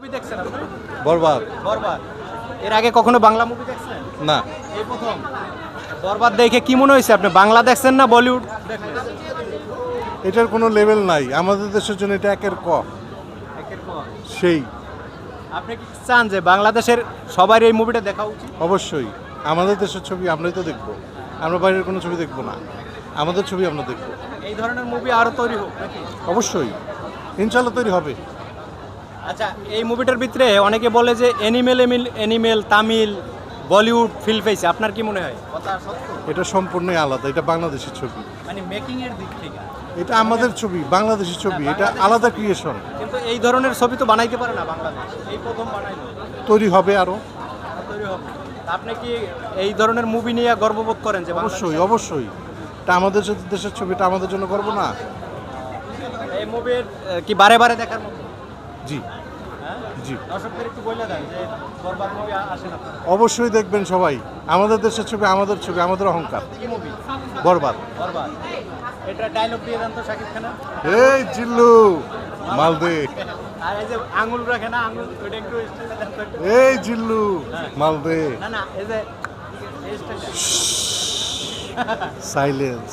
Movie দেখছেন আপনি? বরবাদ। বরবাদ। এর আগে কখনো বাংলা মুভি দেখছেন না। এই প্রথম। বরবাদ দেখে কি মনে হয়েছে আপনি? বাংলা দেখছেন না বলিউড? এটার কোনো লেভেল নাই। আমাদের দেশের জন্য এটা একের ক। একের পর। সেই। আপনি কি চান যে বাংলাদেশের সবার এই মুভিটা দেখা উচিত? অবশ্যই। আমাদের দেশের ছবি আমরাই তো দেখব। আমরা বাইরের কোনো ছবি দেখব না। আমাদের ছবি আমরা দেখব। এই ধরনের মুভি আরও তৈরি হোক অবশ্যই। ইনশাল্লাহ তৈরি হবে। আচ্ছা এই মুভিটার ভিতরে অনেকে বলে যে অ্যানিমেল এমিল অ্যানিমেল তামিল বলিউড ফিল পেয়েছে আপনার কি মনে হয়? কথা সত্য? এটা সম্পূর্ণই আলাদা এটা বাংলাদেশের ছবি। মানে মেকিং এর দিক থেকে? এটা আমাদের ছবি বাংলাদেশের ছবি এটা আলাদা ক্রিয়েশন কিন্তু এই ধরনের ছবি তো বানাইতে পারে না বাংলাদেশ এই প্রথম বানাইলো। তৈরি হবে আরও তৈরি হবে। আপনি কি এই ধরনের মুভি নিয়ে গর্ববোধ করেন যে অবশ্যই অবশ্যই। এটা আমাদের দেশের ছবি এটা আমাদের জন্য গর্ব না। এই মুভির কি বারে বারে দেখার মতো? জি। অবশ্যই দেখবেন সবাই। আমাদের দেশের ছবি আমাদের ছবি আমাদের অহংকার। বরবাদ। এই জিল্লু মালদে এই জিল্লু মালদে না না এই যে এই স্টাইলটা সাইলেন্স